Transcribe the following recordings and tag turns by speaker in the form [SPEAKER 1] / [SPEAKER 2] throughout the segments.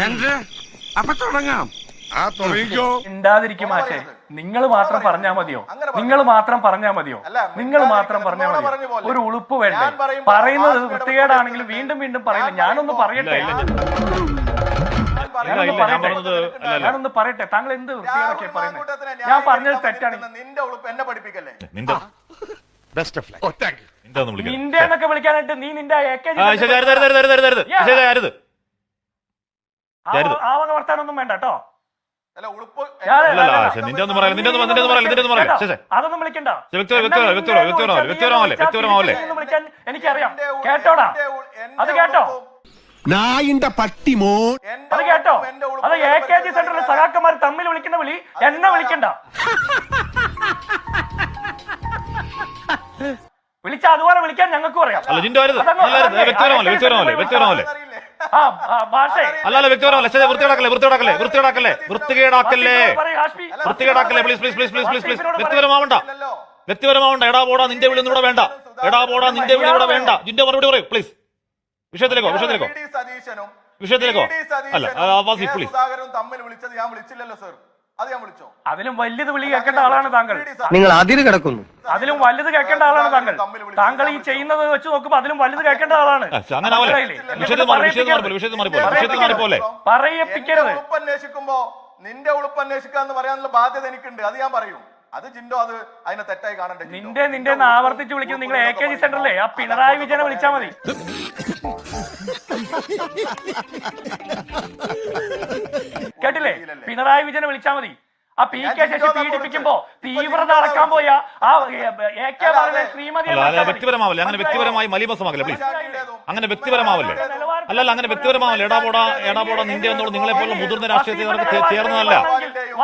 [SPEAKER 1] ചന്ദ്ര അപ്പൊ തുടങ്ങാം.
[SPEAKER 2] ആ തുടങ്ങിക്കോ.
[SPEAKER 3] ഉണ്ടാതിരിക്കും മാഷെ. നിങ്ങൾ മാത്രം പറഞ്ഞാ മതിയോ? നിങ്ങൾ മാത്രം പറഞ്ഞാ മതിയോ? നിങ്ങൾ മാത്രം പറഞ്ഞാ മതിയോ? ഒരു ഉളുപ്പ് വേണ്ട? പറയുന്നത് വൃത്തികേടാണെങ്കിലും വീണ്ടും വീണ്ടും പറയുന്നത് ഞാനൊന്ന് പറയട്ടെ? ഞാനൊന്ന്
[SPEAKER 4] ഞാൻ
[SPEAKER 3] പറയട്ടെ. ഞാനൊന്ന് പറയട്ടെ? താങ്കൾ എന്ത് വൃത്തികേടൊക്കെ പറയുന്നത് ഞാൻ പറഞ്ഞത് തെറ്റാണ്.
[SPEAKER 5] നിന്റെ ഉളുപ്പ് എന്നെ പഠിപ്പിക്കല്ലേ?
[SPEAKER 4] നിന്റെ
[SPEAKER 2] ബെസ്റ്റ് ഓഫ് ലൈഫ്
[SPEAKER 4] നിന്റെ
[SPEAKER 3] എന്നൊക്കെ വിളിക്കാനായിട്ട് നീ നിന്റെ
[SPEAKER 4] ആ
[SPEAKER 3] ഒന്നും വേണ്ട കേട്ടോ. അതൊന്നും വിളിക്കണ്ട. കേട്ടോടാ അത് കേട്ടോ?
[SPEAKER 1] പട്ടി മോൻ.
[SPEAKER 3] അത് കേട്ടോ? അത് എ കെ ജി സെന്ററിലെ സഖാക്കന്മാർ തമ്മിൽ വിളിക്കുന്ന വിളി എന്നെ വിളിക്കണ്ട. വിളിച്ച അതുപോലെ വിളിക്കാൻ ഞങ്ങൾക്കും അറിയാം. അല്ലല്ല
[SPEAKER 4] വ്യക്തിപരമല്ല ശരി വൃത്തികേടാക്കല്ലേ വൃത്തികേടാക്കല്ലേ വൃത്തികേടാക്കല്ലേ? വൃത്തികേടാക്കല്ലേ? വൃത്തികേടാക്കല്ലേ? Please please please please please please വ്യക്തിപരമാവണ്ട വ്യക്തിപരമാവണ്ട എടാ പോടാ നിന്റെ വീട് ഇവിടെ വേണ്ട. എടാ പോടാ നിന്റെ വിളി ഇവിടെ വേണ്ട. നിന്റെ മറുപടി പറയൂ പ്ലീസ് വിഷയത്തിലേക്കോ വിഷയത്തിലേക്കോ വിഷയത്തിലേക്കോ അല്ല
[SPEAKER 5] പ്ലീസ് തമ്മിൽ വിളിച്ചത് ഞാൻ വിളിച്ചില്ലല്ലോ സർ
[SPEAKER 3] അതിലും വലുത് വിളി കേൾക്കേണ്ട ആളാണ് താങ്കൾ.
[SPEAKER 6] നിങ്ങൾ അതിര് കിടക്കുന്നു.
[SPEAKER 3] അതിലും വലുത് കേൾക്കേണ്ട ആളാണ് താങ്കൾ. താങ്കൾ ഈ ചെയ്യുന്നത് വെച്ച് നോക്കുമ്പോ അതിലും വലുത് കേൾക്കേണ്ട ആളാണ്. പറയപ്പിക്കരുത്.
[SPEAKER 5] അന്വേഷിക്കുമ്പോ നിന്റെ ഉളുപ്പ് അന്വേഷിക്കുക എന്ന് പറയാനുള്ള ബാധ്യത എനിക്കുണ്ട്. അത് ഞാൻ പറയും. അത് ജിൻഡോ അത് അതിനെ തെറ്റായി കാണണ്ടേ
[SPEAKER 3] നിന്റെ നിന്റെ ആവർത്തിച്ച് വിളിക്കുന്നത് നിങ്ങൾ എ കെ ജി സെന്ററിലെ? ആ പിണറായി വിജയനെ വിളിച്ചാൽ മതി. പിണറായി വിജയനെ വിളിച്ചാൽ മതി. ആ പി കെ ശശി പീഡിപ്പിക്കുമ്പോ തീവ്രത അളക്കാൻ പോയ ആ എ കെ ബാലനെ ശ്രീമതി
[SPEAKER 4] അല്ല അല്ല വ്യക്തിപരമാവല്ലേ? അങ്ങനെ വ്യക്തിപരമായി മലീമസമാകല്ലേ പ്ലീസ്? അങ്ങനെ വ്യക്തിപരമാവല്ലേ? അല്ലല്ല അങ്ങനെ വ്യക്തിപരമാവല്ലേ? എടാപോടാ എടാ പോടാ നിന്റെ എന്നോട് നിങ്ങളെ പോലുള്ള മുതിർന്ന രാഷ്ട്രീയ നേതാക്കൾക്ക് ചേർന്നതല്ല.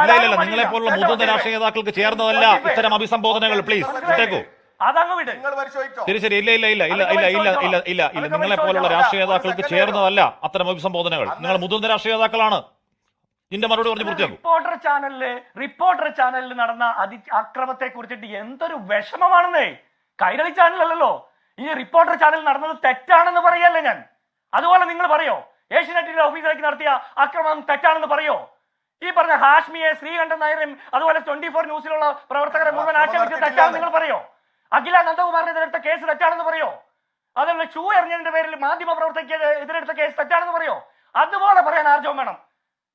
[SPEAKER 4] ഇല്ല ഇല്ല ഇല്ല നിങ്ങളെ പോലുള്ള മുതിർന്ന രാഷ്ട്രീയ നേതാക്കൾക്ക് ചേർന്നതല്ല. ഇത്തരം അഭിസംബോധനകൾ പ്ലീസ് വിട്ടേക്കൂ.
[SPEAKER 3] അതങ്ങ് വിട്.
[SPEAKER 5] നിങ്ങൾ പരിശോധിച്ചോ?
[SPEAKER 4] ശരി ശരി ഇല്ല ഇല്ല ഇല്ല ഇല്ല ഇല്ല ഇല്ല ഇല്ല ഇല്ല. ഇല്ല നിങ്ങളെ പോലുള്ള രാഷ്ട്രീയ നേതാക്കൾക്ക് ചേർന്നതല്ല. അത്തരം അഭിസംബോധനകൾ. നിങ്ങൾ മുതിർന്ന രാഷ്ട്രീയ നേതാക്കളാണ്. ഇതിന്റെ മറുപടി പറഞ്ഞു പൂർത്തിയാക്കും.
[SPEAKER 3] റിപ്പോർട്ടർ ചാനലിൽ റിപ്പോർട്ടർ ചാനലിൽ നടന്ന അതി അക്രമത്തെ കുറിച്ചിട്ട് എന്തൊരു വിഷമമാണെന്നേ. കൈരളി ചാനലല്ലല്ലോ ഈ റിപ്പോർട്ടർ ചാനൽ നടന്നത് തെറ്റാണെന്ന് പറയല്ലേ ഞാൻ. അതുപോലെ നിങ്ങൾ പറയോ ഏഷ്യനെറ്റിന്റെ ഓഫീസിലേക്ക് നടത്തിയ അക്രമം തെറ്റാണെന്ന് പറയോ? ഈ പറഞ്ഞ ഹാഷ്മിയെ ശ്രീകണ്ഠൻ നായരും അതുപോലെ ട്വന്റി ഫോർ ന്യൂസിലുള്ള പ്രവർത്തകരെ മുഴുവൻ ആക്ഷേപിച്ച് തെറ്റാണെന്ന് നിങ്ങൾ പറയോ? അഖില നന്ദകുമാറിനെതിരെടുത്ത കേസ് തെറ്റാണെന്ന് പറയോ? അതുപോലെ ഷൂ എറിഞ്ഞതിന്റെ പേരിൽ മാധ്യമ പ്രവർത്തകയ്ക്ക് എതിരെടുത്ത കേസ് തെറ്റാണെന്ന് പറയോ? അതുപോലെ പറയാൻ ആർജവം വേണം.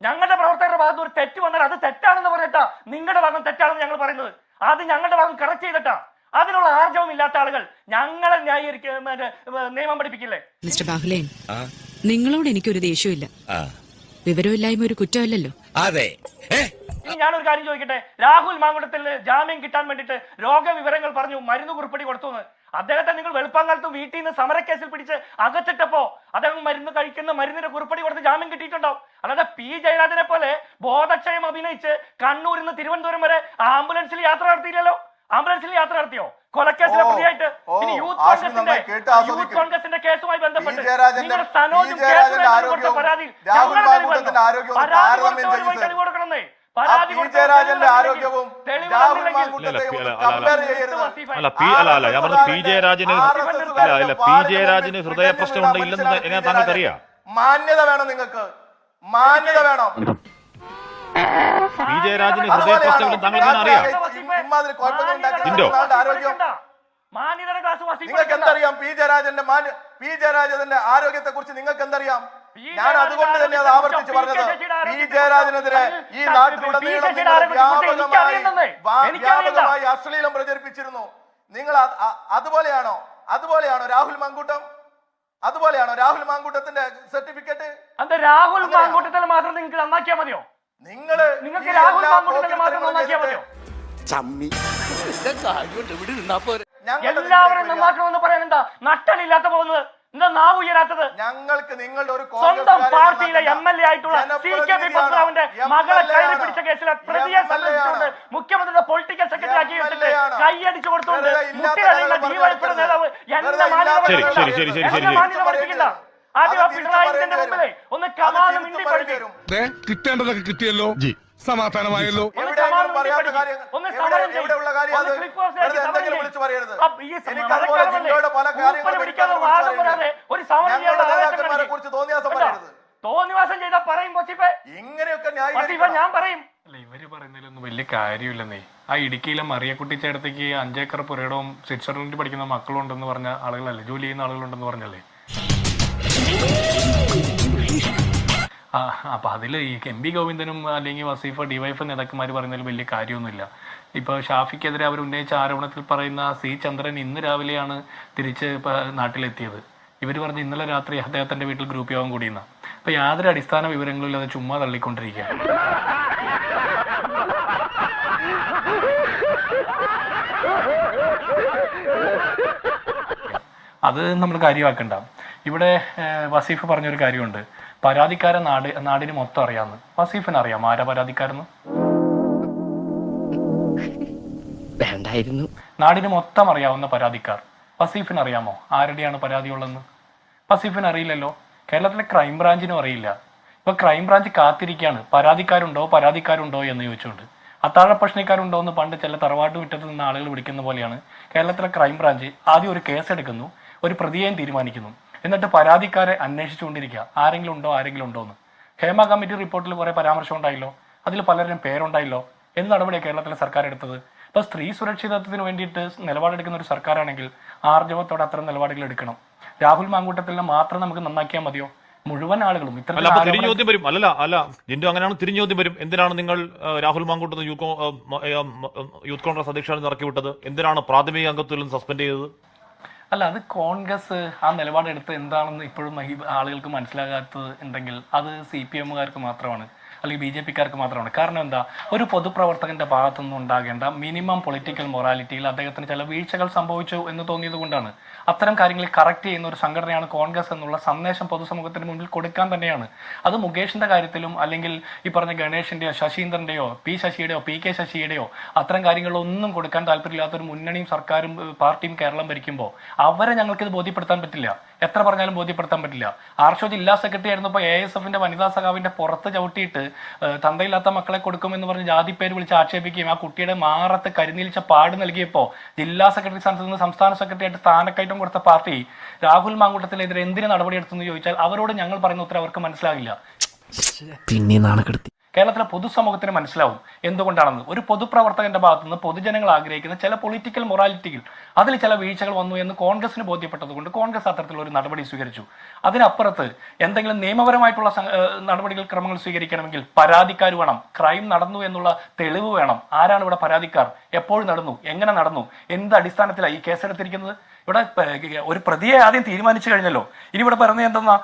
[SPEAKER 3] ഞങ്ങളുടെ പ്രവർത്തകരുടെ ഭാഗത്ത് ഒരു തെറ്റ് വന്നാൽ അത് തെറ്റാണെന്ന് പറയട്ടാ നിങ്ങളുടെ ഭാഗം തെറ്റാണെന്ന് ഞങ്ങൾ പറയുന്നത്. അത് ഞങ്ങളുടെ ഭാഗം കറക്റ്റ് ചെയ്തിട്ടാ. അതിനുള്ള ആർജവം ഇല്ലാത്ത ആളുകൾ ഞങ്ങളെ ന്യായീകരിക്കുന്ന നിയമം പഠിപ്പിക്കില്ലേ?
[SPEAKER 7] മിസ്റ്റർ ബാഹുലേൻ നിങ്ങളോട് എനിക്കൊരു ദേഷ്യമില്ല വിവരമില്ലായ്മ ഒരു കുറ്റമല്ലല്ലോ.
[SPEAKER 1] അതെ.
[SPEAKER 3] ഇനി ഞാനൊരു കാര്യം ചോദിക്കട്ടെ? രാഹുൽ മാങ്കുടത്തിൽ ജാമ്യം കിട്ടാൻ വേണ്ടിയിട്ട് രോഗവിവരങ്ങൾ പറഞ്ഞു മരുന്ന് കുറിപ്പടി കൊടുത്തു അദ്ദേഹത്തെ നിങ്ങൾ വെളുപ്പാങ്കാലത്ത് വീട്ടിൽ നിന്ന് സമരക്കേസിൽ പിടിച്ച് അകത്തിട്ടപ്പോ അദ്ദേഹം മരുന്ന് കഴിക്കുന്ന മരുന്നിന്റെ കുറിപ്പടി കൊടുത്ത് ജാമ്യം കിട്ടിയിട്ടുണ്ടാവും. അല്ലാതെ പി ജയരാജനെ പോലെ ബോധക്ഷയം അഭിനയിച്ച് കണ്ണൂരിൽ നിന്ന് തിരുവനന്തപുരം വരെ ആംബുലൻസിൽ യാത്ര നടത്തിയില്ലല്ലോ? ആംബുലൻസിൽ യാത്ര നടത്തിയോ? കൊലക്കേസിലെ പ്രതിയായിട്ട്.
[SPEAKER 5] പിന്നെ
[SPEAKER 3] ഇനി യൂത്ത് കോൺഗ്രസിന്റെ യൂത്ത് കോൺഗ്രസിന്റെ കേസുമായി ബന്ധപ്പെട്ട് നിങ്ങൾ സനോജും. കേസുമായി പരാതിയിൽ പരാതി
[SPEAKER 5] കൊടുത്തവരുമായി
[SPEAKER 3] കൊടുത്തവർ
[SPEAKER 4] അല്ല, പി അല്ല അല്ല ഞാൻ പറഞ്ഞ പി ജയരാജന് അല്ല അല്ല പി ജയരാജന് ഹൃദയ പ്രശ്നമുണ്ട് ഇല്ലെന്ന് എങ്ങനെ താങ്കൾക്ക് അറിയാം?
[SPEAKER 5] മാന്യത വേണം നിങ്ങൾക്ക്. മാന്യത വേണം.
[SPEAKER 4] പി ജയരാജന് ഹൃദയ പ്രശ്നമില്ലെന്ന് താങ്കൾക്ക് അറിയാം.
[SPEAKER 5] നിങ്ങൾക്ക് എന്തറിയാം പി ജയരാജന്റെ മാന്യ പി ജയരാജന്റെ ആരോഗ്യത്തെ കുറിച്ച് നിങ്ങൾക്ക് എന്തറിയാം. ഞാൻ അതുകൊണ്ട് തന്നെ അത് ആവർത്തിച്ച് പറഞ്ഞത്. പി. ജയരാജനെതിരെ ഈ നാട്ടിലുടനീളം
[SPEAKER 3] പി.
[SPEAKER 5] നിങ്ങൾ
[SPEAKER 3] ശശിയുടെ ആരോഗ്യത്തെ കുറിച്ച്
[SPEAKER 5] വ്യാപകമായി
[SPEAKER 3] എനിക്കറിയുന്നതേ.
[SPEAKER 5] വാ- അശ്ലീലം പ്രചരിപ്പിച്ചിരുന്നു. നിങ്ങൾ അതുപോലെയാണോ? അതുപോലെയാണോ രാഹുൽ മാങ്കൂട്ടം? അതുപോലെയാണോ രാഹുൽ മാങ്കൂട്ടത്തിന്റെ സർട്ടിഫിക്കറ്റ്?
[SPEAKER 3] അത് രാഹുൽ? മാങ്കൂട്ടത്തിൽ മാത്രം നിങ്ങൾക്ക് നന്നാക്കിയാൽ മതിയോ?
[SPEAKER 5] നിങ്ങൾ
[SPEAKER 3] നിങ്ങൾക്ക് രാഹുൽ മാങ്കൂട്ടത്തിൽ മാത്രം നന്നാക്കിയാൽ മതിയോ?
[SPEAKER 1] ചമ്മി.
[SPEAKER 3] എല്ലാവരും നന്നാക്കണമെന്ന് പറയാൻ എന്താ? നട്ടലില്ലാത്ത പോകുന്നത് നാവ് ഉയരാത്തത്
[SPEAKER 5] ഞങ്ങൾക്ക് നിങ്ങളുടെ ഒരു
[SPEAKER 3] സ്വന്തം പാർട്ടിയിലെ എം എൽ എ ആയിട്ടുള്ള സി കെ പി
[SPEAKER 5] പത്മാവിന്റെ
[SPEAKER 3] മകളെ കയറി പിടിച്ച കേസിലെ പ്രതിയെ സംബന്ധിച്ചുകൊണ്ട് മുഖ്യമന്ത്രിയുടെ പൊളിറ്റിക്കൽ സെക്രട്ടറി ആക്കി വെച്ചിട്ട് കൈയടിച്ചു കൊടുത്തുകൊണ്ട്
[SPEAKER 5] മുഖ്യമന്ത്രി
[SPEAKER 3] ഡിവൈഎഫ്ഐയുടെ നേതാവ്
[SPEAKER 5] എന്റെ
[SPEAKER 3] മാന്യത പഠിപ്പിക്കില്ല. ആദ്യം പിണറായി മുമ്പിലെ ഒന്ന്
[SPEAKER 5] കമാനം
[SPEAKER 2] കിട്ടേണ്ടതൊക്കെ കിട്ടിയല്ലോ? സമാധാനമായല്ലോ.
[SPEAKER 5] തോന്നിവാസം ചെയ്താ പറയും
[SPEAKER 8] ഇങ്ങനെയൊക്കെ
[SPEAKER 5] ഞാൻ പറയും.
[SPEAKER 3] അല്ല ഇവർ പറയുന്നതിലൊന്നും വലിയ കാര്യമില്ലെന്നേ. ആ ഇടുക്കിയിലെ മറിയക്കുട്ടി ചേട്ടത്തേക്ക് അഞ്ചേക്കർ പുരയിടവും സ്വിറ്റ്സർലൻഡിൽ പഠിക്കുന്ന മക്കളുണ്ടെന്ന് പറഞ്ഞ ആളുകളല്ലേ? ജോലി ചെയ്യുന്ന ആളുകളുണ്ടെന്ന് പറഞ്ഞല്ലേ? ആ അപ്പൊ അതിൽ ഈ എം പി ഗോവിന്ദനും അല്ലെങ്കിൽ വസീഫ ഡിവൈഫ് നേതാക്കന്മാർ പറയുന്നതിൽ വലിയ കാര്യമൊന്നുമില്ല. ഇപ്പോൾ ഷാഫിക്കെതിരെ അവർ ഉന്നയിച്ച ആരോപണത്തിൽ പറയുന്ന സി ചന്ദ്രൻ ഇന്ന് രാവിലെയാണ് തിരിച്ച് നാട്ടിലെത്തിയത്. ഇവർ പറഞ്ഞ് ഇന്നലെ രാത്രി അദ്ദേഹത്തിന്റെ വീട്ടിൽ ഗ്രൂപ്പ് യോഗം കൂടിയെന്ന. അപ്പൊ യാതൊരു അടിസ്ഥാന വിവരങ്ങളും ഇല്ലാതെ ചുമ്മാ തള്ളിക്കൊണ്ടിരിക്കുക അത് നമ്മൾ കാര്യമാക്കണ്ട. ഇവിടെ വസീഫ് പറഞ്ഞൊരു കാര്യമുണ്ട്. പരാതിക്കാരൻ നാട് നാടിന് മൊത്തം അറിയാമെന്ന്. വസീഫിന് അറിയാം ആരാ പരാതിക്കാരെന്ന്?
[SPEAKER 9] വേണ്ടായിരുന്നു.
[SPEAKER 3] നാടിന് മൊത്തം അറിയാവുന്ന പരാതിക്കാർ. വസീഫിന് അറിയാമോ? ആരുടെയാണ് പരാതിയുള്ളതെന്ന്? വസീഫിന് അറിയില്ലല്ലോ. കേരളത്തിലെ ക്രൈം ബ്രാഞ്ചിനും അറിയില്ല. ഇപ്പൊ ക്രൈം ബ്രാഞ്ച് കാത്തിരിക്കുകയാണ്. പരാതിക്കാരുണ്ടോ? പരാതിക്കാരുണ്ടോ എന്ന് ചോദിച്ചുകൊണ്ട്. അത്താഴ പ്രശ്നക്കാരുണ്ടോ എന്ന് പണ്ട് ചില തറവാട്ട് മുറ്റത്ത് നിന്ന് ആളുകൾ വിളിക്കുന്ന പോലെയാണ് കേരളത്തിലെ ക്രൈം ബ്രാഞ്ച് ആദ്യം ഒരു കേസ് എടുക്കുന്നു. ഒരു പ്രതിയെയും തീരുമാനിക്കുന്നു. എന്നിട്ട് പരാതിക്കാരെ അന്വേഷിച്ചുകൊണ്ടിരിക്കുക. ആരെങ്കിലും ഉണ്ടോ ആരെങ്കിലും ഉണ്ടോ എന്ന്. ഹേമ കമ്മിറ്റി റിപ്പോർട്ടിൽ കുറെ പരാമർശം ഉണ്ടായില്ലോ. അതിൽ പലരും പേരുണ്ടായില്ലോ. എന്ത് നടപടിയാണ് കേരളത്തിലെ സർക്കാർ എടുത്തത്? ഇപ്പൊ സ്ത്രീ സുരക്ഷിതത്വത്തിന് വേണ്ടിയിട്ട് നിലപാടെടുക്കുന്ന ഒരു സർക്കാരാണെങ്കിൽ ആർജവത്തോടെ അത്തരം നിലപാടുകൾ എടുക്കണം. രാഹുൽ മാങ്കൂട്ടത്തിനെ മാത്രം നമുക്ക് നന്നാക്കിയാൽ മതിയോ? മുഴുവൻ ആളുകളും
[SPEAKER 4] ചോദ്യം വരും. അല്ലല്ല അല്ല. ജിൻഡു അങ്ങനെയാണ് തിരിഞ്ഞോദ്യം വരും. എന്തിനാണ് നിങ്ങൾ രാഹുൽ മാങ്കൂട്ടത്ത് യൂത്ത് കോൺഗ്രസ് അധ്യക്ഷനെ ഇറക്കി വിട്ടത്? എന്തിനാണ് പ്രാഥമിക അംഗത്വത്തിൽ നിന്ന് സസ്പെൻഡ് ചെയ്തത്?
[SPEAKER 3] അല്ല അത് കോൺഗ്രസ് ആ നിലപാടെടുത്ത് എന്താണെന്ന് ഇപ്പോഴും ആളുകൾക്ക് മനസ്സിലാകാത്തത് ഉണ്ടെങ്കിൽ അത് സി പി എമ്മുകാർക്ക് മാത്രമാണ്. അല്ലെങ്കിൽ ബി ജെ പിക്കാർക്ക് മാത്രമാണ്. കാരണം എന്താ? ഒരു പൊതുപ്രവർത്തകന്റെ ഭാഗത്തുനിന്ന് ഉണ്ടാകേണ്ട മിനിമം പൊളിറ്റിക്കൽ മൊറാലിറ്റിയിൽ അദ്ദേഹത്തിന് ചില വീഴ്ചകൾ സംഭവിച്ചു എന്ന് തോന്നിയത് കൊണ്ടാണ്. അത്തരം കാര്യങ്ങൾ കറക്റ്റ് ചെയ്യുന്ന ഒരു സംഘടനയാണ് കോൺഗ്രസ് എന്നുള്ള സന്ദേശം പൊതുസമൂഹത്തിന് മുന്നിൽ കൊടുക്കാൻ തന്നെയാണ്. അത് മുകേഷിന്റെ കാര്യത്തിലും അല്ലെങ്കിൽ ഈ പറഞ്ഞ ഗണേഷിന്റെയോ ശശീന്ദ്രന്റെയോ പി ശശിയുടെയോ പി കെ ശശിയുടെയോ അത്തരം കാര്യങ്ങളൊന്നും കൊടുക്കാൻ താല്പര്യമില്ലാത്ത ഒരു മുന്നണിയും സർക്കാരും പാർട്ടിയും കേരളം ഭരിക്കുമ്പോൾ അവരെ ഞങ്ങൾക്ക് ഇത് ബോധ്യപ്പെടുത്താൻ പറ്റില്ല. എത്ര പറഞ്ഞാലും ബോധ്യപ്പെടുത്താൻ പറ്റില്ല. ആർഷോ ജില്ലാ സെക്രട്ടറി ആയിരുന്നപ്പോൾ എ എസ് എഫിന്റെ വനിതാ സഖാവിന്റെ പുറത്ത് ചവിട്ടിയിട്ട് തന്തയില്ലാത്ത മക്കളെ കൊടുക്കുമെന്ന് പറഞ്ഞ് ജാതി പേര് വിളിച്ച് ആക്ഷേപിക്കുകയും ആ കുട്ടിയുടെ മാറത്ത് കരിനീലിച്ച പാട് നൽകിയപ്പോൾ ജില്ലാ സെക്രട്ടറി സ്ഥാനത്ത് നിന്ന് സംസ്ഥാന സെക്രട്ടറി ആയിട്ട് സ്ഥാനക്കയറ്റം കൊടുത്ത പാർട്ടി രാഹുൽ മാങ്കൂട്ടത്തിനെതിരെ എന്തിനു നടപടിയെടുത്തെന്ന് ചോദിച്ചാൽ അവരോട് ഞങ്ങൾ പറയുന്ന ഉത്തരം അവർക്ക് മനസ്സിലാകില്ല.
[SPEAKER 9] പിന്നെ നാണക്കെടുത്തി
[SPEAKER 3] കേരളത്തിലെ പൊതുസമൂഹത്തിന് മനസ്സിലാവും എന്തുകൊണ്ടാണെന്ന്. ഒരു പൊതുപ്രവർത്തകന്റെ ഭാഗത്തു നിന്ന് പൊതുജനങ്ങൾ ആഗ്രഹിക്കുന്ന ചില പൊളിറ്റിക്കൽ മൊറാലിറ്റികൾ അതിൽ ചില വീഴ്ചകൾ വന്നു എന്ന് കോൺഗ്രസിന് ബോധ്യപ്പെട്ടതുകൊണ്ട് കോൺഗ്രസ് അത്തരത്തിലുള്ള ഒരു നടപടി സ്വീകരിച്ചു. അതിനപ്പുറത്ത് എന്തെങ്കിലും നിയമപരമായിട്ടുള്ള നടപടികൾ ക്രമങ്ങൾ സ്വീകരിക്കണമെങ്കിൽ പരാതിക്കാർ വേണം. ക്രൈം നടന്നു എന്നുള്ള തെളിവ് വേണം. ആരാണ് ഇവിടെ പരാതിക്കാർ? എപ്പോൾ നടന്നു. എങ്ങനെ നടന്നു? എന്ത് അടിസ്ഥാനത്തിലാണ് ഈ കേസെടുത്തിരിക്കുന്നത്? ഇവിടെ ഒരു പ്രതിയെ ആദ്യം തീരുമാനിച്ചു കഴിഞ്ഞല്ലോ. ഇനി ഇവിടെ പറയുന്നത് എന്തെന്നാ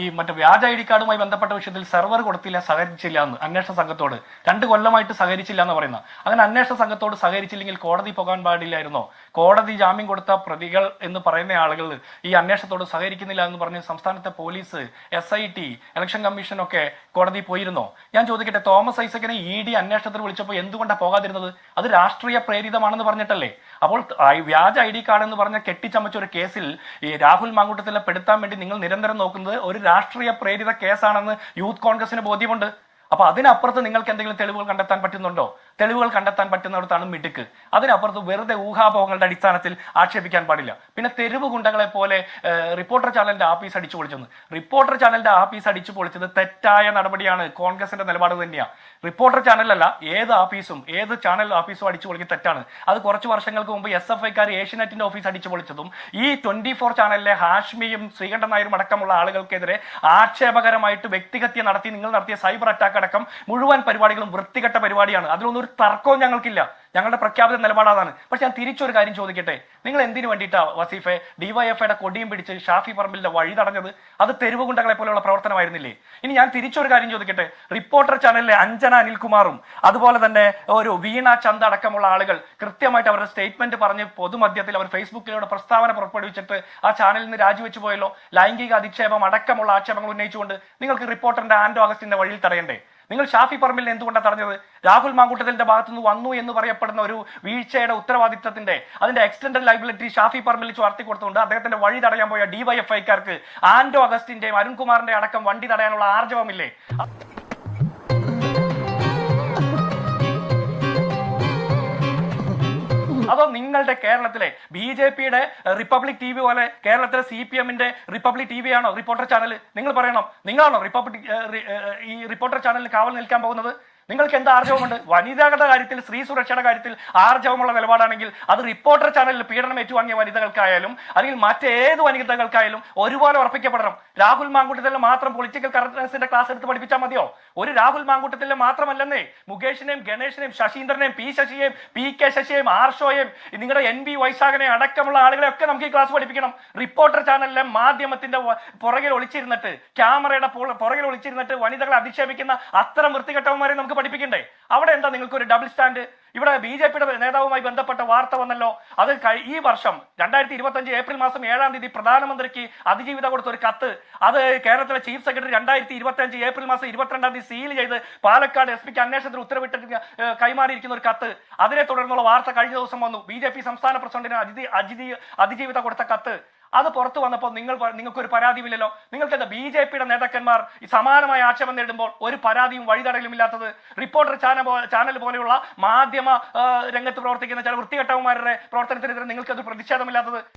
[SPEAKER 3] ഈ മറ്റേ വ്യാജ ഐ ഡി കാർഡുമായി ബന്ധപ്പെട്ട വിഷയത്തിൽ സെർവർ കൊടുത്തില്ല സഹകരിച്ചില്ല എന്ന് അന്വേഷണ സംഘത്തോട്. രണ്ട് കൊല്ലമായിട്ട് സഹകരിച്ചില്ല എന്ന് പറയുന്ന. അങ്ങനെ അന്വേഷണ സംഘത്തോട് സഹകരിച്ചില്ലെങ്കിൽ കോടതി പോകാൻ പാടില്ലായിരുന്നോ? കോടതി ജാമ്യം കൊടുത്ത പ്രതികൾ എന്ന് പറയുന്ന ആളുകൾ ഈ അന്വേഷണത്തോട് സഹകരിക്കുന്നില്ല എന്ന് പറഞ്ഞ് സംസ്ഥാനത്തെ police S I T election commission ഒക്കെ കോടതി പോയിരുന്നോ? ഞാൻ ചോദിക്കട്ടെ തോമസ് ഐസക്കിനെ ഇ ഡി അന്വേഷണത്തിന് വിളിച്ചപ്പോൾ എന്തുകൊണ്ടാണ് പോകാതിരുന്നത്? അത് രാഷ്ട്രീയ പ്രേരിതമാണെന്ന് പറഞ്ഞിട്ടല്ലേ? അപ്പോൾ വ്യാജ ഐ ഡി കാർഡ് എന്ന് പറഞ്ഞ കെട്ടിച്ചമച്ച ഒരു കേസിൽ ഈ രാഹുൽ മാങ്കൂട്ടത്തിലെ പെടുത്താൻ വേണ്ടി നിങ്ങൾ നിരന്തരം നോക്കുന്നത് ഒരു രാഷ്ട്രീയ പ്രേരിത കേസാണെന്ന് യൂത്ത് കോൺഗ്രസിന് ബോധ്യമുണ്ട്. അപ്പൊ അതിനപ്പുറത്ത് നിങ്ങൾക്ക് എന്തെങ്കിലും തെളിവുകൾ കണ്ടെത്താൻ പറ്റുന്നുണ്ടോ? തെളിവുകൾ കണ്ടെത്താൻ പറ്റുന്നിടത്താണ് മിടുക്ക്. അതിനപ്പുറത്ത് വെറുതെ ഊഹാപോഹങ്ങളുടെ അടിസ്ഥാനത്തിൽ ആക്ഷേപിക്കാൻ പാടില്ല. പിന്നെ തെരുവ് ഗുണ്ടകളെ പോലെ റിപ്പോർട്ടർ ചാനലിന്റെ ആഫീസ് അടിച്ചു പൊളിച്ചെന്ന്. റിപ്പോർട്ടർ ചാനലിന്റെ ആഫീസ് അടിച്ചു പൊളിച്ചത് തെറ്റായ നടപടിയാണ്. കോൺഗ്രസിന്റെ നിലപാട് തന്നെയാണ് റിപ്പോർട്ടർ ചാനലല്ല ഏത് ആഫീസും ഏത് ചാനൽ ഓഫീസും അടിച്ചു പൊളിക്കുക തെറ്റാണ്. അത് കുറച്ച് വർഷങ്ങൾക്ക് മുമ്പ് എസ് എഫ് ഐക്കാർ ഏഷ്യനെറ്റിന്റെ ഓഫീസ് അടിച്ചു പൊളിച്ചതും ഈ ട്വന്റി ഫോർ ചാനലിലെ ഹാഷ്മിയും ശ്രീകണ്ഠൻ നായരും അടക്കമുള്ള ആളുകൾക്കെതിരെ ആക്ഷേപകരമായിട്ട് വ്യക്തിഹത്യ നടത്തി നിങ്ങൾ നടത്തിയ സൈബർ അറ്റാക്ക് അടക്കം മുഴുവൻ പരിപാടികളും വൃത്തികെട്ട പരിപാടിയാണ്. അതിലൊന്നും ഒരു തർക്കവും ഞങ്ങൾക്കില്ല. ഞങ്ങളുടെ പ്രഖ്യാപിത നിലപാടാണ് പക്ഷെ ഞാൻ തിരിച്ചൊരു കാര്യം ചോദിക്കട്ടെ? നിങ്ങൾ എന്തിനു വേണ്ടിയിട്ടാ വസീഫെ ഡിവൈഎഫ്ഐയുടെ കൊടിയും പിടിച്ച് ഷാഫി പറമ്പിലിന്റെ വഴി തടഞ്ഞത്? അത് തെരുവ് ഗുണ്ടകളെ പോലെയുള്ള പ്രവർത്തനമായിരുന്നില്ലേ? ഇനി ഞാൻ തിരിച്ചൊരു കാര്യം ചോദിക്കട്ടെ? റിപ്പോർട്ടർ ചാനലിലെ അഞ്ജന അനിൽകുമാറും അതുപോലെ തന്നെ ഒരു വീണ ചന്ത അടക്കമുള്ള ആളുകൾ കൃത്യമായിട്ട് അവരുടെ സ്റ്റേറ്റ്മെന്റ് പറഞ്ഞ് പൊതുമധ്യത്തിൽ അവർ ഫേസ്ബുക്കിലൂടെ പ്രസ്താവന പുറപ്പെടുവിച്ചിട്ട് ആ ചാനലിൽ നിന്ന് രാജിവെച്ചു പോയല്ലോ. ലൈംഗിക അധിക്ഷേപം അടക്കമുള്ള ആക്ഷേപങ്ങൾ ഉന്നയിച്ചുകൊണ്ട് നിങ്ങൾക്ക് റിപ്പോർട്ടറിന്റെ ആൻഡോ അഗസ്റ്റിന്റെ വഴിയിൽ തടയണ്ടേ? നിങ്ങൾ ഷാഫി പറമ്പിൽ എന്തുകൊണ്ടാണ് തടഞ്ഞത്? രാഹുൽ മാങ്കൂട്ടത്തിന്റെ ഭാഗത്തുനിന്ന് വന്നു എന്ന് പറയപ്പെടുന്ന ഒരു വീഴ്ചയുടെ ഉത്തരവാദിത്തത്തിന്റെ അതിന്റെ എക്സ്റ്റൻഡഡ് ലൈബിലിറ്റി ഷാഫി പറമ്പിൽ ചുവർത്തി കൊടുത്തുകൊണ്ട് അദ്ദേഹത്തിന്റെ വഴി തടയാൻ പോയ ഡിവൈഎഫ്ഐക്കാർക്ക് ആന്റോ അഗസ്റ്റിന്റെയും അരുൺകുമാറിന്റെ അടക്കം വണ്ടി തടയാനുള്ള ആർജവമില്ലേ? അതോ നിങ്ങളുടെ കേരളത്തിലെ ബി ജെ പിയുടെ റിപ്പബ്ലിക് ടി വി പോലെ കേരളത്തിലെ സി പി എമ്മിന്റെ റിപ്പബ്ലിക് ടി വി ആണോ റിപ്പോർട്ടർ ചാനൽ? നിങ്ങൾ പറയണം. നിങ്ങളാണോ റിപ്പബ്ലിക് ഈ റിപ്പോർട്ടർ ചാനലിൽ കാവൽ നിൽക്കാൻ പോകുന്നത്? നിങ്ങൾക്ക് എന്ത് ആർജവമുണ്ട്? വനിതകളുടെ കാര്യത്തിൽ സ്ത്രീ സുരക്ഷയുടെ കാര്യത്തിൽ ആർജവമുള്ള നിലപാടാണെങ്കിൽ അത് റിപ്പോർട്ടർ ചാനലിൽ പീഡനം ഏറ്റുവാങ്ങിയ വനിതകൾക്കായാലും അല്ലെങ്കിൽ മറ്റേത് വനിതകൾക്കായാലും ഒരുപോലെ ഉറപ്പിക്കപ്പെടണം. രാഹുൽ മാങ്കൂട്ടത്തിൽ മാത്രം പൊളിറ്റിക്കൽ കറക്റ്റ്നസിന്റെ ക്ലാസ് എടുത്ത് പഠിപ്പിച്ചാൽ മതിയോ? ഒരു രാഹുൽ മാങ്കൂട്ടത്തിൽ മാത്രമല്ലെന്നേ മുകേഷിനെയും ഗണേഷിനെയും ശശീന്ദ്രനെയും പി ശശിയെയും പി കെ ശശിയെയും ആർഷോയെയും നിങ്ങളുടെ എൻ ബി വൈശാഖനെ അടക്കമുള്ള ആളുകളെ ഒക്കെ നമുക്ക് ഈ ക്ലാസ് പഠിപ്പിക്കണം. റിപ്പോർട്ടർ ചാനലിലെ മാധ്യമത്തിന്റെ പുറകിൽ ഒളിച്ചിരുന്നിട്ട് ക്യാമറയുടെ പുറ- പുറകിൽ ഒളിച്ചിരുന്നിട്ട് വനിതകളെ അധിക്ഷേപിക്കുന്ന അത്തരം വൃത്തികെട്ടവന്മാരെ നമുക്ക് പഠിപ്പിക്കണ്ടേ? അവിടെ എന്താ നിങ്ങൾക്ക് ഒരു ഡബിൾ സ്റ്റാൻഡ് ഇവിടെ ബി ജെ പിയുടെ നേതാവുമായി ബന്ധപ്പെട്ട വാർത്ത വന്നല്ലോ. അത് ഈ വർഷം രണ്ടായിരത്തി ഇരുപത്തി അഞ്ച് ഏപ്രിൽ മാസം ഏഴാം തീയതി പ്രധാനമന്ത്രിക്ക് അതിജീവിത കൊടുത്ത ഒരു കത്ത്. അത് കേരളത്തിലെ ചീഫ് സെക്രട്ടറി രണ്ടായിരത്തി ഇരുപത്തി അഞ്ച് ഏപ്രിൽ മാസം ഇരുപത്തിരണ്ടാം തീയതി സീൽ ചെയ്ത് പാലക്കാട് എസ് പിക്ക് അന്വേഷണത്തിന് ഉത്തരവിട്ട് കൈമാറിയിരിക്കുന്ന ഒരു കത്ത്. അതിനെ തുടർന്നുള്ള വാർത്ത കഴിഞ്ഞ ദിവസം വന്നു. ബി സംസ്ഥാന പ്രസിഡന്റിന് അതിജീവിത കൊടുത്ത കത്ത്. അത് പുറത്തു വന്നപ്പോൾ നിങ്ങൾ നിങ്ങൾക്കൊരു പരാതിയുമില്ലല്ലോ. നിങ്ങൾക്ക് എന്താ ബി ജെ പിയുടെ നേതാക്കന്മാർ സമാനമായ ആക്ഷേപം നേടുമ്പോൾ ഒരു പരാതിയും വഴിതടയലും ഇല്ലാത്തത് റിപ്പോർട്ടർ ചാനൽ ചാനൽ പോലെയുള്ള മാധ്യമ രംഗത്ത് പ്രവർത്തിക്കുന്ന ചില വൃത്തികെട്ടവന്മാരുടെ പ്രവർത്തനത്തിനെതിരെ നിങ്ങൾക്ക് അത് പ്രതിഷേധമില്ലാത്തത്